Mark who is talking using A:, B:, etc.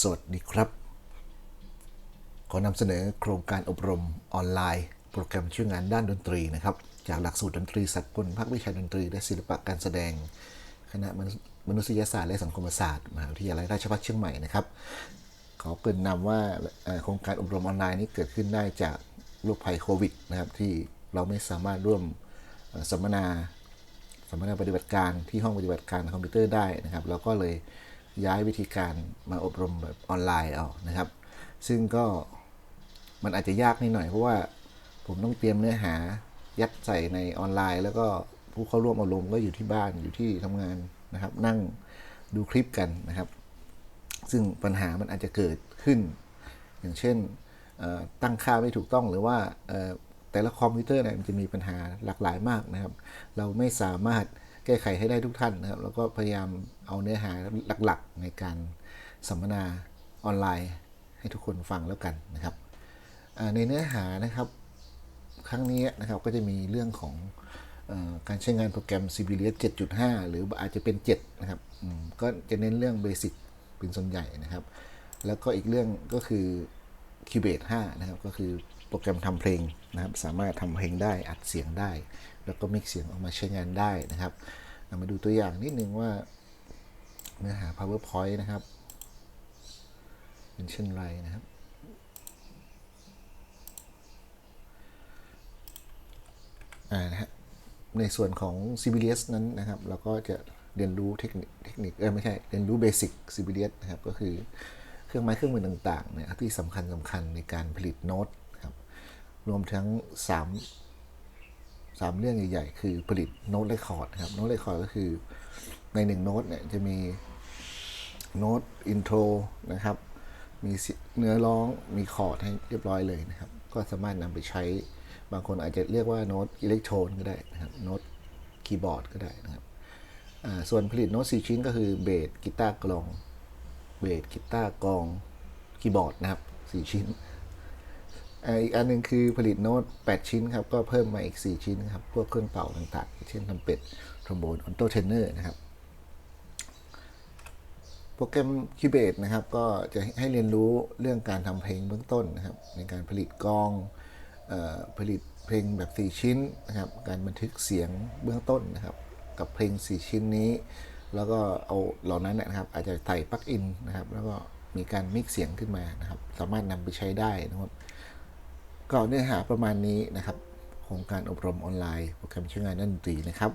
A: สวัสดีครับ ขอนำเสนอโครงการอบรมออนไลน์ โปรแกรมช่วยงานด้านดนตรีนะครับ จากหลักสูตรดนตรีสากลภาควิชาดนตรี และศิลปะการแสดง คณะมนุษยศาสตร์และสังคมศาสตร์มหาวิทยาลัยราชภัฏเชียงใหม่นะครับ ขอเกรินนำว่าโครงการอบรมออนไลน์นี้เกิดขึ้นได้จากโรคภัยโควิดนะครับที่เราไม่สามารถร่วมสัมมนาสัมมนาปฏิบัติการที่ห้องปฏิบัติการคอมพิวเตอร์ได้นะครับ เราก็เลย ย้ายวิธีการมาอบรมแบบออนไลน์เอานะครับ ซึ่งก็มันอาจจะยากนิดหน่อยเพราะว่าผมต้องเตรียมเนื้อหายัดใส่ในออนไลน์ แล้วก็ผู้เข้าร่วมอบรมก็อยู่ที่บ้านอยู่ที่ทำงานนะครับ นั่งดูคลิปกันนะครับ ซึ่งปัญหามันอาจจะเกิดขึ้น อย่างเช่นตั้งค่าไม่ถูกต้องหรือว่าแต่ละคอมพิวเตอร์เนี่ยมันจะมีปัญหาหลากหลายมากนะครับ เราไม่สามารถ แก้ไขให้ได้ทุกท่านนะครับ แล้วก็พยายามเอาเนื้อหาหลักๆ ในการสัมมนาออนไลน์ ให้ทุกคนฟังแล้วกันนะครับ ในเนื้อหานะครับครั้งนี้นะครับก็จะมีเรื่องของอการใช้งานโปรแกรม c b l s 7.5 หรืออาจจะเป็น 7 นะครับก็จะเน้นเรื่องเบสิกเป็นส่วนใหญ่นะครับ แล้วก็อีกเรื่องก็คือ Cubase 5 นะครับ ก็คือ โปรแกรมทำเพลงนะครับ สามารถทำเพลงได้อัดเสียงได้ แล้วก็มิกเสียงออกมาใช้งานได้นะครับามาดูตัวอย่างนิดนึงว่าเนื้อหา PowerPoint นะครับ เป็นเช่นไรนะครับอ่านะฮะในส่วนของ CBDS นั้นนะครับ เราก็จะเรียนรู้เทคนิคเทคนิคเออไม่ใช่ เรียนรู้เบสิก CBDS นะครับ ก็คือเครื่องไม้เครื่องมือต่างๆเนี่ยที่สำคัญสำคัญในการผลิตโน้ต รวมทั้ง3 3เรื่องใหญ่ๆ คือผลิตโน้ตเรคคอร์ดครับ โน้ตเรคคอร์ดก็คือในหนึ่งโน้ตเนี่ยจะมีโน้ตอินโทรนะครับ มีเนื้อร้องมีคอร์ดให้เรียบร้อยเลยนะครับ ก็สามารถนำไปใช้ บางคนอาจจะเรียกว่าโน้ตอิเล็กโทรนก็ได้นะครับโน้ตคีย์บอร์ดก็ได้นะครับส่วนผลิตโน้ต4ชิ้นก็คือเบสกีตาร์กลองเบสกีตาร์กลองคีย์บอร์ดนะครับ4ชิ้น อีกอันหนึ่งคือผลิตโน้ต 8 ชิ้นครับ ก็เพิ่มมาอีก 4 ชิ้นครับ พวกเครื่องเป่าต่างๆ เช่นทำเป็ดทรอมโบนออนโตเทนเนอร์นะครับ โปรแกรม Cubase นะครับ ก็จะให้เรียนรู้เรื่องการทำเพลงเบื้องต้นนะครับ ในการผลิตกองออผลิตเพลงแบบ 4 ชิ้นนะครับ การบันทึกเสียงเบื้องต้นนะครับ กับเพลง 4 ชิ้นนี้ แล้วก็เอาเหล่านั้นนะครับ อาจจะใส่ปลั๊กอินนะครับ แล้วก็มีการมิกซ์เสียงขึ้นมานะครับ สามารถนำไปใช้ได้นะครับ ก็เนื้อหาประมาณนี้นะครับ โครงการอบรมออนไลน์โปรแกรมใช้งานด้านดนตรีนะครับ